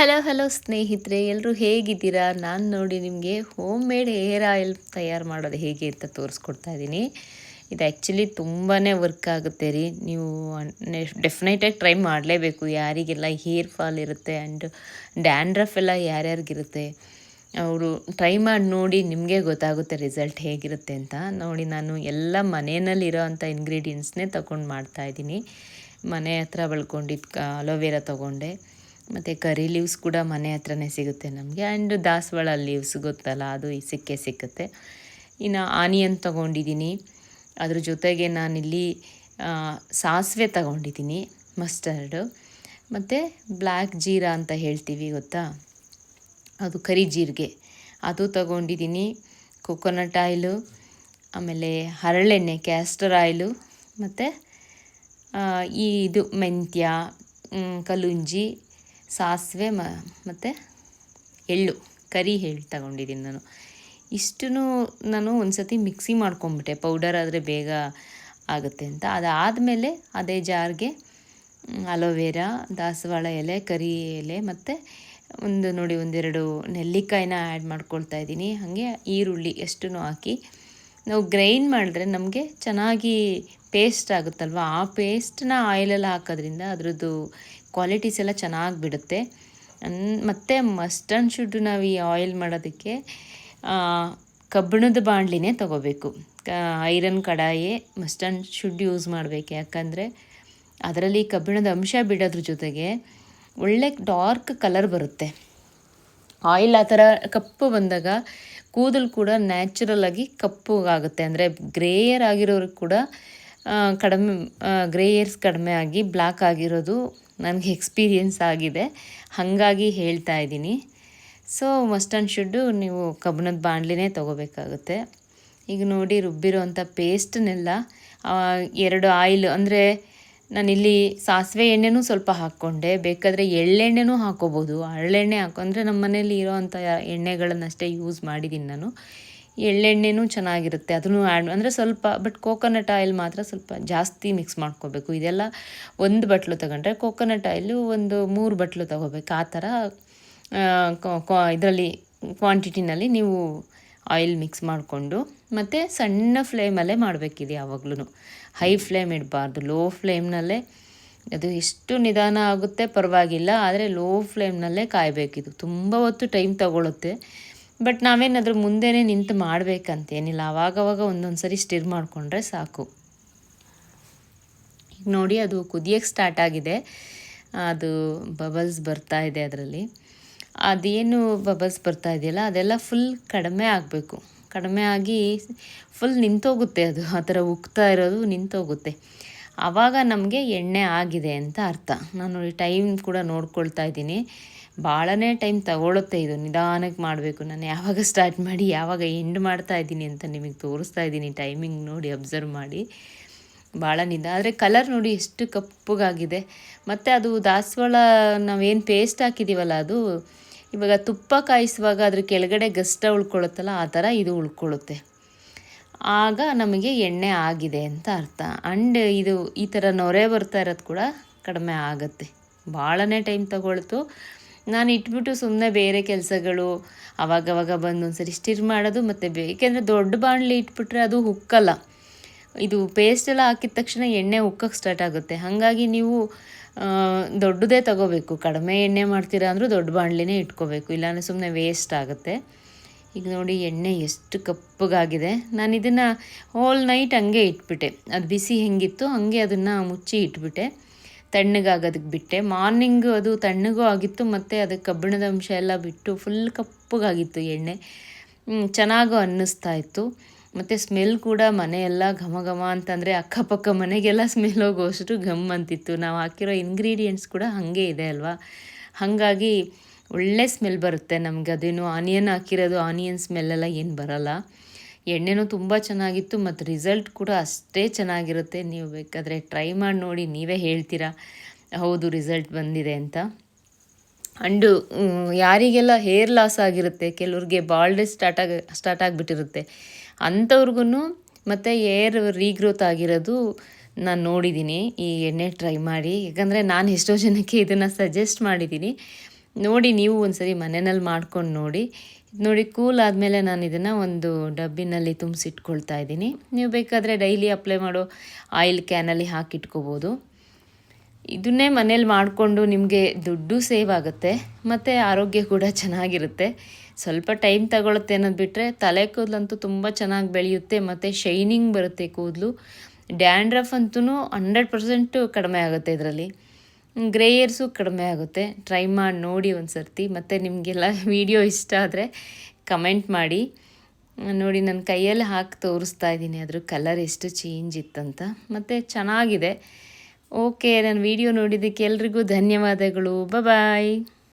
Hello hello ಸ್ನೇಹಿತರೆ ಎಲ್ಲರೂ ಹೇಗಿದ್ದೀರಾ? ನಾನು ನೋಡಿ ನಿಮಗೆ ಹೋಮ್ ಮೇಡ್ ಹೇರ್ ಆಯಿಲ್ ತಯಾರು ಮಾಡೋದು ಹೇಗೆ ಅಂತ ತೋರಿಸ್ಕೊಡ್ತಾ ಇದ್ದೀನಿ. ಇದು ಆ್ಯಕ್ಚುಲಿ ತುಂಬಾ ವರ್ಕ್ ಆಗುತ್ತೆ ರೀ. ನೀವು ಡೆಫಿನೆಟಾಗಿ ಟ್ರೈ ಮಾಡಲೇಬೇಕು. ಯಾರಿಗೆಲ್ಲ ಹೇರ್ ಫಾಲ್ ಇರುತ್ತೆ ಆ್ಯಂಡ್ ಡ್ಯಾಂಡ್ರಫ್ ಎಲ್ಲ ಯಾರ್ಯಾರಿಗಿರುತ್ತೆ, ಅವರು ಟ್ರೈ ಮಾಡಿ ನೋಡಿ ನಿಮಗೆ ಗೊತ್ತಾಗುತ್ತೆ ರಿಸಲ್ಟ್ ಹೇಗಿರುತ್ತೆ ಅಂತ. ನೋಡಿ ನಾನು ಎಲ್ಲ ಮನೆಯಲ್ಲಿರೋ ಅಂಥ ಇಂಗ್ರೀಡಿಯೆಂಟ್ಸ್ನೇ ತಗೊಂಡು ಮಾಡ್ತಾಯಿದ್ದೀನಿ ಮನೆ ಹತ್ರ ಬಳ್ಕೊಂಡಿದ್ದು ಅಲೋವೆರಾ ತೊಗೊಂಡೆ. ಮತ್ತು ಕರಿ ಲೀವ್ಸ್ ಕೂಡ ಮನೆ ಹತ್ರನೇ ಸಿಗುತ್ತೆ ನಮಗೆ. ಆ್ಯಂಡ್ ದಾಸವಾಳ ಲೀವ್ಸ್ ಗೊತ್ತಲ್ಲ, ಅದು ಸಿಕ್ಕೇ ಸಿಕ್ಕುತ್ತೆ. ಇನ್ನು ಆನಿಯನ್ ತೊಗೊಂಡಿದ್ದೀನಿ. ಅದ್ರ ಜೊತೆಗೆ ನಾನಿಲ್ಲಿ ಸಾಸಿವೆ ತಗೊಂಡಿದ್ದೀನಿ ಮಸ್ಟರ್ಡು ಮತ್ತು ಬ್ಲ್ಯಾಕ್ ಜೀರಾ ಅಂತ ಹೇಳ್ತೀವಿ ಗೊತ್ತಾ? ಅದು ಕರಿ ಜೀರಿಗೆ. ಅದು ತಗೊಂಡಿದ್ದೀನಿ ಕೊಕೊನಟ್ ಆಯಿಲು ಆಮೇಲೆ ಹರಳೆಣ್ಣೆ ಕ್ಯಾಸ್ಟರ್ ಆಯಿಲು ಮತ್ತು ಈ ಇದು ಮೆಂತ್ಯ ಕಲುಂಜಿ ಸಾಸಿವೆ ಮ, ಮತ್ತು ಎಳ್ಳು, ಕರಿ ಎಳ್ಳು ತಗೊಂಡಿದ್ದೀನಿ ನಾನು. ಇಷ್ಟೂ ನಾನು ಒಂದು ಸತಿ ಮಿಕ್ಸಿ ಮಾಡ್ಕೊಂಬಿಟ್ಟೆ. ಪೌಡರ್ ಆದರೆ ಬೇಗ ಆಗುತ್ತೆ ಅಂತ. ಅದಾದಮೇಲೆ ಅದೇ ಜಾರ್ಗೆ ಅಲೋವೆರಾ, ದಾಸವಾಳ ಎಲೆ, ಕರಿ ಎಲೆ, ಮತ್ತು ಒಂದು ನೋಡಿ ಒಂದೆರಡು ನೆಲ್ಲಿಕಾಯಿನ ಆ್ಯಡ್ ಮಾಡ್ಕೊಳ್ತಾ ಇದ್ದೀನಿ. ಹಾಗೆ ಈರುಳ್ಳಿ ಎಷ್ಟು ಹಾಕಿ. ನಾವು ಗ್ರೈಂಡ್ ಮಾಡಿದ್ರೆ ನಮಗೆ ಚೆನ್ನಾಗಿ ಪೇಸ್ಟ್ ಆಗುತ್ತಲ್ವ? ಆ ಪೇಸ್ಟನ್ನ ಆಯಿಲಲ್ಲಿ ಹಾಕೋದ್ರಿಂದ ಅದರದ್ದು ಕ್ವಾಲಿಟೀಸ್ ಎಲ್ಲ ಚೆನ್ನಾಗಿ ಬಿಡುತ್ತೆ. ಮತ್ತು ಮಸ್ಟ್ ಆ್ಯಂಡ್ ಶುಡ್ ನಾವು ಈ ಆಯಿಲ್ ಮಾಡೋದಕ್ಕೆ ಕಬ್ಬಿಣದ ಬಾಣಲಿನೇ ತೊಗೋಬೇಕು. ಐರನ್ ಕಡಾಯೇ ಮಸ್ಟ್ ಆ್ಯಂಡ್ ಶುಡ್ ಯೂಸ್ ಮಾಡಬೇಕು. ಯಾಕಂದರೆ ಅದರಲ್ಲಿ ಕಬ್ಬಿಣದ ಅಂಶ ಬಿಡೋದ್ರ ಜೊತೆಗೆ ಒಳ್ಳೆ ಡಾರ್ಕ್ ಕಲರ್ ಬರುತ್ತೆ. ಆಯಿಲ್ ಆ ಥರ ಕಪ್ಪು ಬಂದಾಗ ಕೂದಲು ಕೂಡ ನ್ಯಾಚುರಲ್ ಆಗಿ ಕಪ್ಪುಗಾಗುತ್ತೆ. ಅಂದರೆ ಗ್ರೇಯರ್ ಆಗಿರೋರು ಕೂಡ ಕಡಿಮೆ ಗ್ರೇಯರ್ಸ್ ಕಡಿಮೆ ಆಗಿ ಬ್ಲ್ಯಾಕ್ ಆಗಿರೋದು ನನಗೆ ಎಕ್ಸ್ಪೀರಿಯೆನ್ಸ್ ಆಗಿದೆ. ಹಾಗಾಗಿ ಹೇಳ್ತಾ ಇದ್ದೀನಿ. ಸೊ ಮಸ್ಟ್ ಆ್ಯಂಡ್ ಶುಡ್ಡು ನೀವು ಕಬ್ಬಣದ ಬಾಣಲಿನೇ ತೊಗೋಬೇಕಾಗುತ್ತೆ. ಈಗ ನೋಡಿ ರುಬ್ಬಿರೋ ಅಂಥ ಪೇಸ್ಟನ್ನೆಲ್ಲ ಎರಡು ಆಯಿಲ್ ಅಂದರೆ ನಾನಿಲ್ಲಿ ಸಾಸಿವೆ ಎಣ್ಣೆನೂ ಸ್ವಲ್ಪ ಹಾಕ್ಕೊಂಡೆ. ಬೇಕಾದರೆ ಎಳ್ಳೆಣ್ಣೆನೂ ಹಾಕೋಬೋದು. ಹರಳೆಣ್ಣೆ ಹಾಕೊಂಡ್ರೆ ನಮ್ಮ ಮನೇಲಿ ಇರೋ ಅಂಥ ಎಣ್ಣೆಗಳನ್ನಷ್ಟೇ ಯೂಸ್ ಮಾಡಿದ್ದೀನಿ ನಾನು. ಎಳ್ಳೆಣ್ಣೆನೂ ಚೆನ್ನಾಗಿರುತ್ತೆ. ಅದನ್ನು ಆ್ಯಡ್ ಅಂದರೆ ಸ್ವಲ್ಪ ಬಟ್ ಕೋಕೋನಟ್ ಆಯಿಲ್ ಮಾತ್ರ ಸ್ವಲ್ಪ ಜಾಸ್ತಿ ಮಿಕ್ಸ್ ಮಾಡ್ಕೋಬೇಕು. ಇದೆಲ್ಲ ಒಂದು ಬಟ್ಲು ತಗೊಂಡ್ರೆ ಕೋಕೋನಟ್ ಆಯಿಲು ಒಂದು ಮೂರು ಬಟ್ಲು ತಗೋಬೇಕು. ಆ ಥರ ಇದರಲ್ಲಿ ಕ್ವಾಂಟಿಟಿನಲ್ಲಿ ನೀವು ಆಯಿಲ್ ಮಿಕ್ಸ್ ಮಾಡಿಕೊಂಡು, ಮತ್ತು ಸಣ್ಣ ಫ್ಲೇಮಲ್ಲೇ ಮಾಡಬೇಕಿದೆ ಯಾವಾಗ್ಲೂ ಹೈ ಫ್ಲೇಮ್ ಇಡಬಾರ್ದು. ಲೋ ಫ್ಲೇಮ್ನಲ್ಲೇ ಅದು ಎಷ್ಟು ನಿಧಾನ ಆಗುತ್ತೆ ಪರವಾಗಿಲ್ಲ, ಆದರೆ ಲೋ ಫ್ಲೇಮ್ನಲ್ಲೇ ಕಾಯಬೇಕಿದು. ತುಂಬ ಹೊತ್ತು ಟೈಮ್ ತಗೊಳುತ್ತೆ. ಬಟ್ ನಾವೇನಾದರೂ ಮುಂದೆನೇ ನಿಂತು ಮಾಡಬೇಕಂತೇನಿಲ್ಲ. ಆವಾಗವಾಗ ಒಂದೊಂದು ಸರಿ ಸ್ಟಿರ್ ಮಾಡಿಕೊಂಡ್ರೆ ಸಾಕು. ಈಗ ನೋಡಿ, ಅದು ಕುದಿಯೋಕ್ಕೆ ಸ್ಟಾರ್ಟ್ ಆಗಿದೆ. ಅದು ಬಬಲ್ಸ್ ಬರ್ತಾ ಇದೆ ಅದರಲ್ಲಿ. ಅದೇನು ಬಬಲ್ಸ್ ಬರ್ತಾ ಇದೆಯಲ್ಲ, ಅದೆಲ್ಲ ಫುಲ್ ಕಡಿಮೆ ಆಗಬೇಕು. ಕಡಿಮೆ ಆಗಿ ಫುಲ್ ನಿಂತೋಗುತ್ತೆ ಅದು. ಆ ಥರ ಉಕ್ತಾ ಇರೋದು ನಿಂತೋಗುತ್ತೆ. ಆವಾಗ ನಮಗೆ ಎಣ್ಣೆ ಆಗಿದೆ ಅಂತ ಅರ್ಥ. ನಾನು ನೋಡಿ ಟೈಮ್ ಕೂಡ ನೋಡ್ಕೊಳ್ತಾ ಇದ್ದೀನಿ. ಭಾಳನೇ ಟೈಮ್ ತಗೊಳುತ್ತೆ ಇದು. ನಿಧಾನಕ್ಕೆ ಮಾಡಬೇಕು. ನಾನು ಯಾವಾಗ ಸ್ಟಾರ್ಟ್ ಮಾಡಿ, ಯಾವಾಗ ಎಂಡ್ ಮಾಡ್ತಾ ಇದ್ದೀನಿ ಅಂತ ನಿಮಗೆ ತೋರಿಸ್ತಾ ಇದ್ದೀನಿ. ಟೈಮಿಂಗ್ ನೋಡಿ ಅಬ್ಸರ್ವ್ ಮಾಡಿ. ಭಾಳ ನಿಧ ಆದರೆ ಕಲರ್ ನೋಡಿ ಎಷ್ಟು ಕಪ್ಪಗಾಗಿದೆ. ಮತ್ತು ಅದು ದಾಸವಾಳ ನಾವೇನು ಪೇಸ್ಟ್ ಹಾಕಿದ್ದೀವಲ್ಲ ಅದು, ಇವಾಗ ತುಪ್ಪ ಕಾಯಿಸುವಾಗ ಅದ್ರ ಕೆಳಗಡೆ ಗಸ್ಟ ಉಳ್ಕೊಳ್ಳುತ್ತಲ್ಲ ಆ ಥರ ಇದು ಉಳ್ಕೊಳ್ಳುತ್ತೆ ಆಗ ನಮಗೆ ಎಣ್ಣೆ ಆಗಿದೆ ಅಂತ ಅರ್ಥ. ಅಂಡ್ ಇದು ಈ ಥರ ನೊರೆ ಬರ್ತಾ ಇರೋದು ಕೂಡ ಕಡಿಮೆ ಆಗುತ್ತೆ. ಭಾಳನೇ ಟೈಮ್ ತಗೊಳ್ತು. ನಾನು ಇಟ್ಬಿಟ್ಟು ಸುಮ್ಮನೆ ಬೇರೆ ಕೆಲಸಗಳು ಅವಾಗವಾಗ ಬಂದು ಒಂದ್ಸರಿ ಸ್ಟಿರ್ ಮಾಡೋದು ಮತ್ತು ಬೇಕೆಂದರೆ ದೊಡ್ಡ ಬಾಣಲಿ ಇಟ್ಬಿಟ್ರೆ ಅದು ಹುಕ್ಕಲ್ಲ ಇದು ಪೇಸ್ಟ್ ಎಲ್ಲ ಹಾಕಿದ ತಕ್ಷಣ ಎಣ್ಣೆ ಉಕ್ಕಕ್ಕೆ ಸ್ಟಾರ್ಟ್ ಆಗುತ್ತೆ. ಹಾಗಾಗಿ ನೀವು ದೊಡ್ಡದೇ ತಗೋಬೇಕು. ಕಡಿಮೆ ಎಣ್ಣೆ ಮಾಡ್ತೀರಾ ಅಂದರೂ ದೊಡ್ಡ ಬಾಣಲಿನೇ ಇಟ್ಕೋಬೇಕು. ಇಲ್ಲಾಂದರೆ ಸುಮ್ಮನೆ ವೇಸ್ಟ್ ಆಗುತ್ತೆ. ಈಗ ನೋಡಿ ಎಣ್ಣೆ ಎಷ್ಟು ಕಪ್ಪಗಾಗಿದೆ. ನಾನು ಇದನ್ನು ಹೋಲ್ ನೈಟ್ ಹಂಗೆ ಇಟ್ಬಿಟ್ಟೆ. ಅದು ಬಿಸಿ ಹೆಂಗಿತ್ತು ಹಂಗೆ ಅದನ್ನು ಮುಚ್ಚಿ ಇಟ್ಬಿಟ್ಟೆ. ತಣ್ಣಗಾಗೋದಕ್ಕೆ ಬಿಟ್ಟೆ. ಮಾರ್ನಿಂಗು ಅದು ತಣ್ಣಗೂ ಆಗಿತ್ತು ಮತ್ತು ಅದು ಕಬ್ಬಿಣದ ಅಂಶ ಎಲ್ಲ ಬಿಟ್ಟು ಫುಲ್ ಕಪ್ಪಗಾಗಿತ್ತು ಎಣ್ಣೆ. ಚೆನ್ನಾಗೂ ಅನ್ನಿಸ್ತಾ ಇತ್ತು. ಮತ್ತು ಸ್ಮೆಲ್ ಕೂಡ ಮನೆಯೆಲ್ಲ ಘಮ ಘಮ ಅಂತಂದರೆ ಅಕ್ಕಪಕ್ಕ ಮನೆಗೆಲ್ಲ ಸ್ಮೆಲ್ ಹೋಗೋಷ್ಟು ಘಮ್ ಅಂತಿತ್ತು. ನಾವು ಹಾಕಿರೋ ಇಂಗ್ರೀಡಿಯೆಂಟ್ಸ್ ಕೂಡ ಹಾಗೆ ಇದೆ ಅಲ್ವಾ? ಹಾಗಾಗಿ ಒಳ್ಳೆ ಸ್ಮೆಲ್ ಬರುತ್ತೆ ನಮ್ಗೆ. ಅದೇನು ಆನಿಯನ್ ಹಾಕಿರೋದು ಆನಿಯನ್ ಸ್ಮೆಲ್ಲೆಲ್ಲ ಏನು ಬರಲ್ಲ. ಎಣ್ಣೆನೂ ತುಂಬ ಚೆನ್ನಾಗಿತ್ತು, ಮತ್ತು ರಿಸಲ್ಟ್ ಕೂಡ ಅಷ್ಟೇ ಚೆನ್ನಾಗಿರುತ್ತೆ. ನೀವು ಬೇಕಾದರೆ ಟ್ರೈ ಮಾಡಿ ನೋಡಿ, ನೀವೇ ಹೇಳ್ತೀರಾ? ಹೌದು ರಿಸಲ್ಟ್ ಬಂದಿದೆ ಅಂತ. ಅಂಡು ಯಾರಿಗೆಲ್ಲ ಹೇರ್ ಲಾಸ್ ಆಗಿರುತ್ತೆ, ಕೆಲವ್ರಿಗೆ ಬಾಲ್ಡೆ ಸ್ಟಾರ್ಟ್ ಆಗಿ ಸ್ಟಾರ್ಟ್ ಆಗಿಬಿಟ್ಟಿರುತ್ತೆ ಅಂಥವ್ರಿಗೂ ಮತ್ತು ಏರ್ ರೀಗ್ರೋತ್ ಆಗಿರೋದು ನಾನು ನೋಡಿದ್ದೀನಿ ಈ ಎಣ್ಣೆ ಟ್ರೈ ಮಾಡಿ. ಯಾಕಂದರೆ ನಾನು ಎಷ್ಟೋ ಜನಕ್ಕೆ ಇದನ್ನು ಸಜೆಸ್ಟ್ ಮಾಡಿದ್ದೀನಿ ನೋಡಿ ನೀವು ಒಂದ್ಸರಿ ಮನೆಯಲ್ಲಿ ಮಾಡ್ಕೊಂಡು ನೋಡಿ. ನೋಡಿ ಕೂಲ್ ಆದಮೇಲೆ ನಾನು ಇದನ್ನು ಒಂದು ಡಬ್ಬಿನಲ್ಲಿ ತುಂಬಿಸಿಟ್ಕೊಳ್ತಾ ಇದ್ದೀನಿ. ನೀವು ಬೇಕಾದರೆ ಡೈಲಿ ಅಪ್ಲೈ ಮಾಡೋ ಆಯಿಲ್ ಕ್ಯಾನಲ್ಲಿ ಹಾಕಿಟ್ಕೋಬೋದು. ಇದನ್ನೇ ಮನೇಲಿ ಮಾಡಿಕೊಂಡು ನಿಮಗೆ ದುಡ್ಡು ಸೇವ್ ಆಗುತ್ತೆ, ಮತ್ತು ಆರೋಗ್ಯ ಕೂಡ ಚೆನ್ನಾಗಿರುತ್ತೆ. ಸ್ವಲ್ಪ ಟೈಮ್ ತಗೊಳುತ್ತೆ ಅನ್ನೋದು ಬಿಟ್ಟರೆ ತಲೆ ಕೂದಲಂತೂ ತುಂಬ ಚೆನ್ನಾಗಿ ಬೆಳೆಯುತ್ತೆ, ಮತ್ತು ಶೈನಿಂಗ್ ಬರುತ್ತೆ ಕೂದಲು. ಡ್ಯಾಂಡ್ರಫ್ ಅಂತೂ ಹಂಡ್ರೆಡ್ ಪರ್ಸೆಂಟು ಕಡಿಮೆ ಆಗುತ್ತೆ ಇದರಲ್ಲಿ. ಗ್ರೇಯರ್ಸು ಕಡಿಮೆ ಆಗುತ್ತೆ. ಟ್ರೈ ಮಾಡಿ ನೋಡಿ ಒಂದು ಸರ್ತಿ ಮತ್ತು ನಿಮಗೆಲ್ಲ ವಿಡಿಯೋ ಇಷ್ಟ ಆದರೆ ಕಮೆಂಟ್ ಮಾಡಿ. ನೋಡಿ ನನ್ನ ಕೈಯಲ್ಲಿ ಹಾಕಿ ತೋರಿಸ್ತಾ ಇದ್ದೀನಿ. ಅದ್ರ ಕಲರ್ ಎಷ್ಟು ಚೇಂಜ್ ಇತ್ತಂತ. ಮತ್ತು ಚೆನ್ನಾಗಿದೆ. ಓಕೆ ನನ್ನ ವಿಡಿಯೋ ನೋಡಿದ್ದಕ್ಕೆ ಎಲ್ರಿಗೂ ಧನ್ಯವಾದಗಳು. ಬಾಯ್